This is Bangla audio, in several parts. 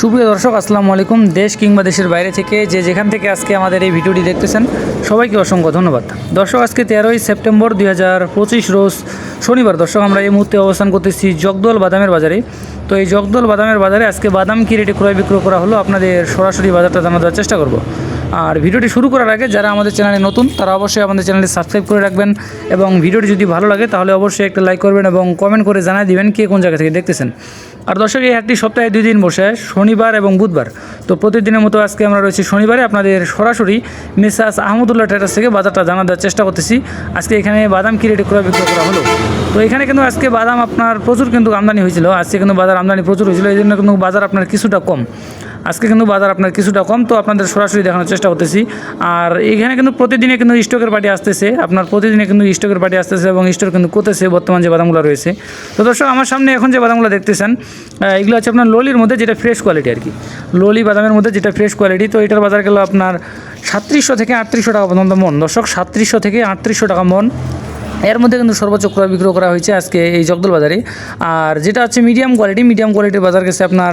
সুপ্রিয় দর্শক, আসসালামু আলাইকুম। দেশ কিংবা দেশের বাইরে থেকে যে যেখান থেকে আজকে আমাদের এই ভিডিওটি দেখতেছেন, সবাইকে অসংখ্য ধন্যবাদ। দর্শক, আজকে তেরোই সেপ্টেম্বর দুই হাজার পঁচিশ রোজ শনিবার। দর্শক, আমরা এই মুহূর্তে অবস্থান করতেছি জগদল বাদামের বাজারে। তো এই জগদল বাদামের বাজারে আজকে বাদাম কি রেটে ক্রয় বিক্রয় করা হলো আপনাদের সরাসরি বাজারটা জানা দেওয়ার চেষ্টা করব। আর ভিডিওটি শুরু করার আগে যারা আমাদের চ্যানেলে নতুন, তারা অবশ্যই আমাদের চ্যানেলটি সাবস্ক্রাইব করে রাখবেন এবং ভিডিওটি যদি ভালো লাগে, তাহলে অবশ্যই একটা লাইক করবেন এবং কমেন্ট করে জানাই দিবেন কে কোন জায়গা থেকে দেখতেছেন। আর দর্শক, এই হাটটি সপ্তাহে দুই দিন বসে, শনিবার এবং বুধবার। তো প্রতিদিনের মতো আজকে আমরা রয়েছি শনিবারে। আপনাদের সরাসরি মিসাস আহমদুল্লাহ ট্রেডার্স থেকে বাজারটা জানা দেওয়ার চেষ্টা করতেছি। আজকে এখানে বাদাম কি রেটে ক্রয় বিক্রয় করা হলো? তো এখানে কিন্তু আজকে বাদাম আপনার প্রচুর কিন্তু আমদানি হয়েছিল। আজকে কিন্তু বাজার আমদানি প্রচুর হয়েছিল। এই জন্য কিন্তু বাজার আপনার কিছুটা কম। আজকে কিন্তু বাজার আপনার কিছুটা কম, তো আপনাদের সরাসরি দেখানোর চেষ্টা করতেছি। আর এখানে কিন্তু প্রতিদিনে কিন্তু স্টকের পার্টি আসতেছে, আপনার প্রতিদিনে কিন্তু স্টকের পার্টি আসতেছে এবং স্টোর কিন্তু করতেছে, বর্তমান যে বাদামগুলো রয়েছে। তো দর্শক, আমার সামনে এখন যে বাদামগুলো দেখতেছেন এগুলো হচ্ছে আপনার লোলির মধ্যে যেটা ফ্রেশ কোয়ালিটি আর কি। লোলি বাদামের মধ্যে যেটা ফ্রেশ কোয়ালিটি তো এটার বাজার গেল আপনার সাতত্রিশশো থেকে আটত্রিশশো টাকা পর্যন্ত মন। দর্শক, সাতত্রিশশো থেকে আটত্রিশশো টাকা মন। এর মধ্যে কিন্তু সর্বোচ্চ ক্রয় বিক্রয় করা হয়েছে আজকে এই জগদল বাজারে। আর যেটা হচ্ছে মিডিয়াম কোয়ালিটি মিডিয়াম কোয়ালিটির বাজার গেছে আপনার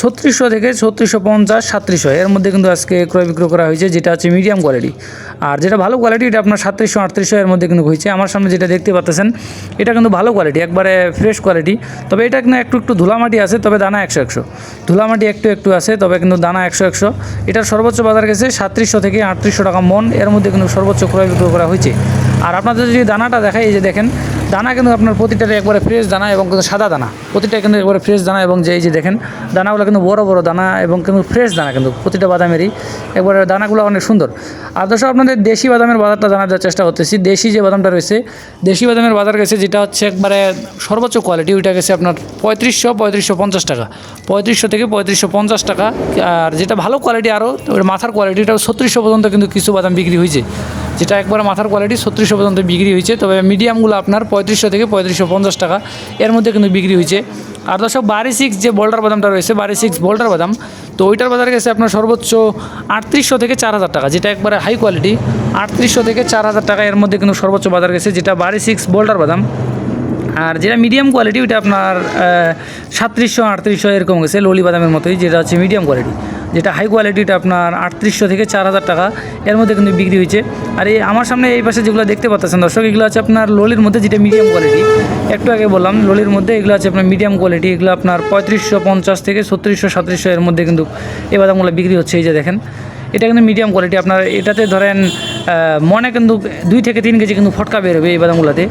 ছত্রিশশো থেকে ছত্রিশশো পঞ্চাশ, সাতত্রিশশো। এর মধ্যে কিন্তু আজকে ক্রয় বিক্রয় করা হয়েছে, যেটা হচ্ছে মিডিয়াম কোয়ালিটি আর যেটা ভালো কোয়ালিটি এটা আপনার সাতত্রিশশো, আটত্রিশশো এর মধ্যে কিন্তু হয়েছে। আমার সামনে যেটা দেখতে পাচ্ছেন এটা কিন্তু ভালো কোয়ালিটি একবারে ফ্রেশ কোয়ালিটি তবে এটা কিন্তু একটু একটু ধুলামাটি আছে, তবে দানা একশো একশো। ধুলামাটি একটু একটু আছে, তবে কিন্তু দানা একশো একশো। এটার সর্বোচ্চ বাজার গেছে সাতত্রিশশো থেকে আটত্রিশশো টাকা মন। এর মধ্যে কিন্তু সর্বোচ্চ ক্রয় বিক্রয় করা হয়েছে। আর আপনাদের যদি দানাটা দেখাই, এই যে দেখেন, দানা কিন্তু আপনার প্রতিটাতে একবারে ফ্রেশ দানা এবং কিন্তু সাদা দানা। প্রতিটা কিন্তু একবারে ফ্রেশ দানা এবং যে এই যে দেখেন, দানাগুলো কিন্তু বড় বড় দানা এবং কিন্তু ফ্রেশ দানা কিন্তু, প্রতিটা বাদামেরই একবারে দানাগুলো অনেক সুন্দর। আর দর্শক, আপনাদের দেশি বাদামের বাজারটা জানার দেওয়ার চেষ্টা করতেছি। দেশি যে বাদামটা রয়েছে, দেশি বাদামের বাজার গেছে যেটা হচ্ছে একবারে সর্বোচ্চ কোয়ালিটি ওইটা গেছে আপনার পঁয়ত্রিশশো পঁয়ত্রিশশো পঞ্চাশ টাকা। পঁয়ত্রিশশো থেকে পঁয়ত্রিশশো পঞ্চাশ টাকা। আর যেটা ভালো কোয়ালিটি আরও মাথার কোয়ালিটিটাও ছত্রিশশো পর্যন্ত কিন্তু কিছু বাদাম বিক্রি হয়েছে। যেটা একবার মাথার কোয়ালিটি ছত্রিশশো পর্যন্ত বিক্রি হয়েছে। তবে মিডিয়ামগুলো আপনার পঁয়ত্রিশশো থেকে পঁয়ত্রিশশো পঞ্চাশ টাকা। এর মধ্যে কিন্তু বিক্রি হয়েছে। আর দর্শক বারি সিক্স যে বোল্ডার বাদামটা রয়েছে বারি সিক্স বোল্ডার বাদাম, তো ওইটার বাজার গেছে আপনার সর্বোচ্চ আটত্রিশশো থেকে চার হাজার টাকা, যেটা একবারে হাই কোয়ালিটি আটত্রিশশো থেকে চার হাজার টাকা এর মধ্যে কিন্তু সর্বোচ্চ বাজার গেছে, যেটা বারি সিক্স বোল্ডার বাদাম। আর যেটা মিডিয়াম কোয়ালিটি ওইটা আপনার সাতত্রিশশো, আটত্রিশশো এরকম গেছে ললি বাদামের মতোই, যেটা হচ্ছে মিডিয়াম কোয়ালিটি যেটা হাই কোয়ালিটিটা আপনার আটত্রিশশো থেকে চার হাজার টাকা, এর মধ্যে কিন্তু বিক্রি হয়েছে। আর এই আমার সামনে এই পাশে যেগুলো দেখতে পাচ্ছেন দর্শক, এগুলো হচ্ছে আপনার ললির মধ্যে যেটা মিডিয়াম কোয়ালিটি একটু আগে বললাম ললির মধ্যে এগুলো হচ্ছে আপনার মিডিয়াম কোয়ালিটি এগুলো আপনার পঁয়ত্রিশশো পঞ্চাশ থেকে ছত্রিশশো, সাতত্রিশশো এর মধ্যে কিন্তু এই বাদামগুলো বিক্রি হচ্ছে, এই যে দেখেন। এটা কিন্তু মিডিয়াম কোয়ালিটি আপনার এটাতে ধরেন মনে কিন্তু দুই থেকে তিন কেজি কিন্তু ফটকা বেরোবে এই বাদামগুলোতে।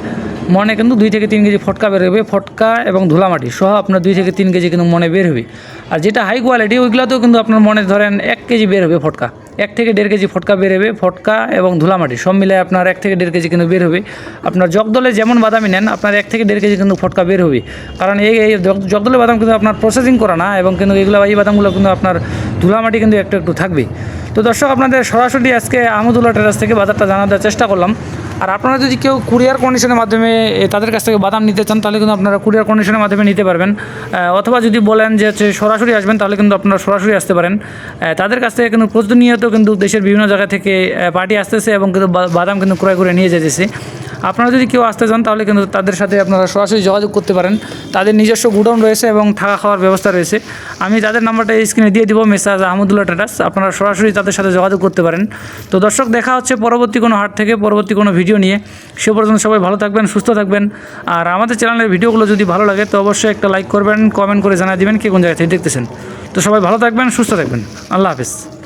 মনে কিন্তু দুই থেকে তিন কেজি ফটকা বেরোবে ফটকা এবং ধুলামাটি সহ আপনার দুই থেকে তিন কেজি কিন্তু মনে বের হবে আর যেটা হাই কোয়ালিটি ওইগুলোতেও কিন্তু আপনার মনে ধরেন এক কেজি বের হবে ফটকা। এক থেকে দেড় কেজি ফটকা বের হবে ফটকা এবং ধুলামাটি সব মিলে আপনার এক থেকে দেড় কেজি কিন্তু বের হবে আপনার জগদলে যেমন বাদামি নেন, আপনার এক থেকে দেড় কেজি কিন্তু ফটকা বের হবে কারণ এই এই জগ- জগদলের বাদাম কিন্তু আপনার প্রসেসিং করা না এবং কিন্তু এগুলো এই বাদামগুলো কিন্তু আপনার ধুলামাটি কিন্তু একটু একটু থাকবে তো দর্শক, আপনাদের সরাসরি আজকে আহমদুল্লাহ টেরাস থেকে বাজারটা জানা দেওয়ার চেষ্টা করলাম। আর আপনারা যদি কেউ কুরিয়ার কন্ডিশনের মাধ্যমে তাদের কাছ থেকে বাদাম নিতে চান, তাহলে কিন্তু আপনারা কুরিয়ার কন্ডিশনের মাধ্যমে নিতে পারবেন। অথবা যদি বলেন যে হচ্ছে সরাসরি আসবেন, তাহলে কিন্তু আপনারা সরাসরি আসতে পারেন। তাদের কাছ থেকে কিন্তু প্রতিনিয়ত কিন্তু দেশের বিভিন্ন জায়গা থেকে পার্টি আসতেছে এবং কিন্তু বাদাম কিন্তু ক্রয় করে নিয়ে যেতেছে। আপনারা যদি কেউ আসতে চান, তাহলে কিন্তু তাদের সাথে আপনারা সরাসরি যোগাযোগ করতে পারেন। তাদের নিজস্ব গুডাউন রয়েছে এবং থাকা খাওয়ার ব্যবস্থা রয়েছে। আমি তাদের নাম্বারটা স্ক্রিনে দিয়ে দিব, মেসাজ আহমদুল্লাহ টাটাস, আপনারা সরাসরি তাদের সাথে যোগাযোগ করতে পারেন। তো দর্শক, দেখা হচ্ছে পরবর্তী কোনো হাট থেকে, পরবর্তী কোনো ভিডিও নিয়ে। সে পর্যন্ত সবাই ভালো থাকবেন, সুস্থ থাকবেন। আর আমাদের চ্যানেলের ভিডিওগুলো যদি ভালো লাগে, তো অবশ্যই একটা লাইক করবেন কমেন্ট করে জানিয়ে দেবেন কে কোন জায়গা থেকে দেখতেছেন। তো সবাই ভালো থাকবেন, সুস্থ থাকবেন। আল্লাহ হাফিজ।